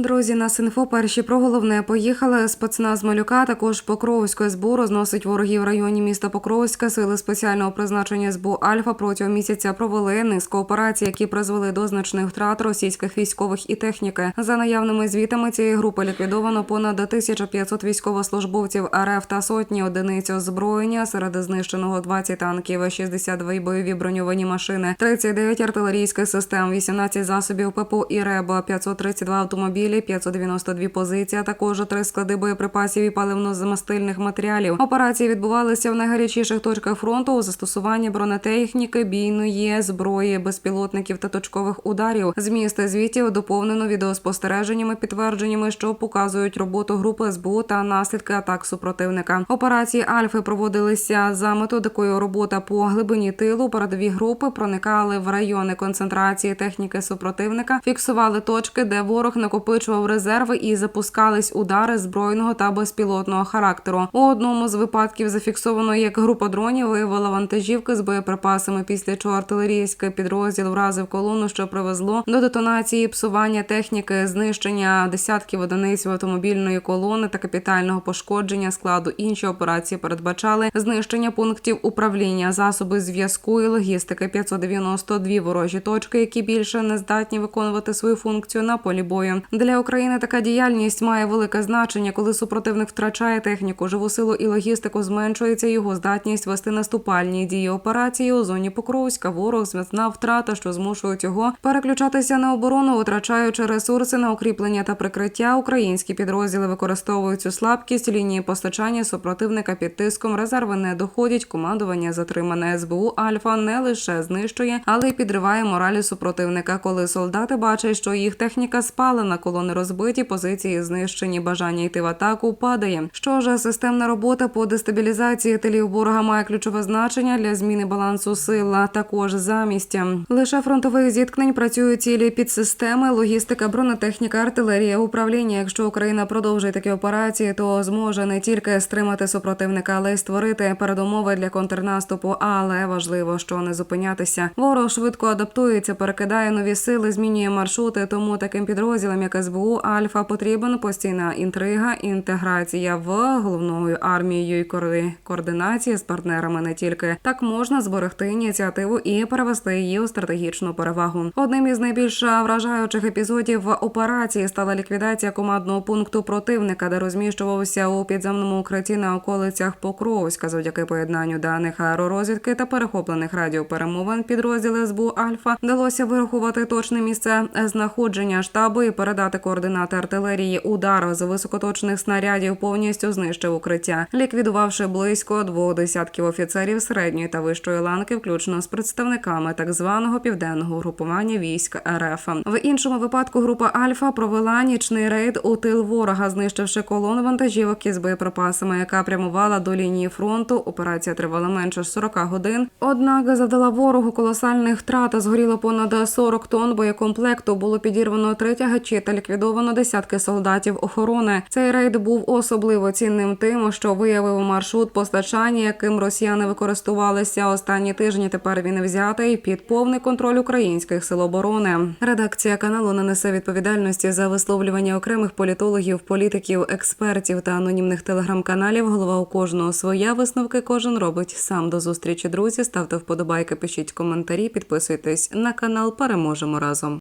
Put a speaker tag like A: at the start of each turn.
A: Друзі, на Синфо перші про головне поїхали. Спецназ Малюка також Покровської СБУ розносить ворогів в районі міста Покровська. Сили спеціального призначення СБУ Альфа протягом місяця провели низку операцій, які призвели до значних втрат російських військових і техніки. За наявними звітами цієї групи ліквідовано понад 1500 військовослужбовців РФ та сотні одиниць озброєння. Серед знищеного 20 танків, 62 бойові броньовані машини, 39 артилерійських систем, 18 засобів ППО і РЕБ, 532 автомобілі, 592 позиції, а також три склади боєприпасів і паливно-замастильних матеріалів. Операції відбувалися в найгарячіших точках фронту у застосуванні бронетехніки, бійної зброї, безпілотників та точкових ударів. Зміст звітів доповнено відеоспостереженнями, підтвердженнями, що показують роботу групи СБУ та наслідки атак супротивника. Операції Альфи проводилися за методикою робота по глибині тилу. Передові групи проникали в райони концентрації техніки супротивника, фіксували точки, де ворог накопичував резерви і запускались удари збройного та безпілотного характеру. У одному з випадків зафіксовано, як група дронів виявила вантажівки з боєприпасами, після чого артилерійський підрозділ вразив колону, що привезло до детонації псування техніки, знищення десятків одиниць автомобільної колони та капітального пошкодження складу. Інші операції передбачали знищення пунктів управління, засоби зв'язку і логістики, 592 ворожі точки, які більше не здатні виконувати свою функцію на полі бою. Для України така діяльність має велике значення, коли супротивник втрачає техніку, живу силу і логістику, зменшується його здатність вести наступальні дії операції у зоні Покровська. Ворог зміцна втрата, що змушують його переключатися на оборону, витрачаючи ресурси на укріплення та прикриття. Українські підрозділи використовують цю слабкість лінії постачання супротивника під тиском. Резерви не доходять. Командування затримане СБУ Альфа не лише знищує, але й підриває моралі супротивника. Коли солдати бачать, що їх техніка спалена, колони розбиті, позиції знищені, бажання йти в атаку падає. Що ж, системна робота по дестабілізації тилів ворога має ключове значення для зміни балансу сил, а також замість лише фронтових зіткнень працюють цілі підсистеми, логістика, бронетехніка, артилерія, управління. Якщо Україна продовжить такі операції, то зможе не тільки стримати супротивника, але й створити передумови для контрнаступу. Але важливо, що не зупинятися. Ворог швидко адаптується, перекидає нові сили, змінює маршрути. Тому таким підрозділам, як СБУ, Альфа потрібен постійна інтрига, інтеграція в головною армією і координація з партнерами не тільки так можна зберегти ініціативу і перевести її у стратегічну перевагу. Одним із найбільш вражаючих епізодів операції стала ліквідація командного пункту противника, де розміщувався у підземному укритті на околицях Покровська. Завдяки поєднанню даних аеророзвідки та перехоплених радіоперемовин підрозділи СБУ Альфа вдалося вирахувати точне місце знаходження штабу і передати координати артилерії. Удар з високоточних снарядів повністю знищив укриття, ліквідувавши близько двох десятків офіцерів середньої та вищої ланки, включно з представниками так званого південного групування військ РФ. В іншому випадку група Альфа провела нічний рейд у тил ворога, знищивши колону вантажівок із боєприпасами, яка прямувала до лінії фронту. Операція тривала менше 40 годин. Однак завдала ворогу колосальних втрат. Згоріло понад 40 тонн боєкомплекту. Було підірвано три тягачі та ліквідовано десятки солдатів охорони. Цей рейд був особливо цінним тим, що виявив маршрут постачання, яким росіяни використовувалися останні тижні. Тепер він взятий під повний контроль українських сил оборони. Редакція каналу не несе відповідальності за висловлювання окремих політологів, політиків, експертів та анонімних телеграм-каналів. Голова у кожного своя висновки кожен робить сам. До зустрічі, друзі. Ставте вподобайки, пишіть коментарі, підписуйтесь на канал. Переможемо разом.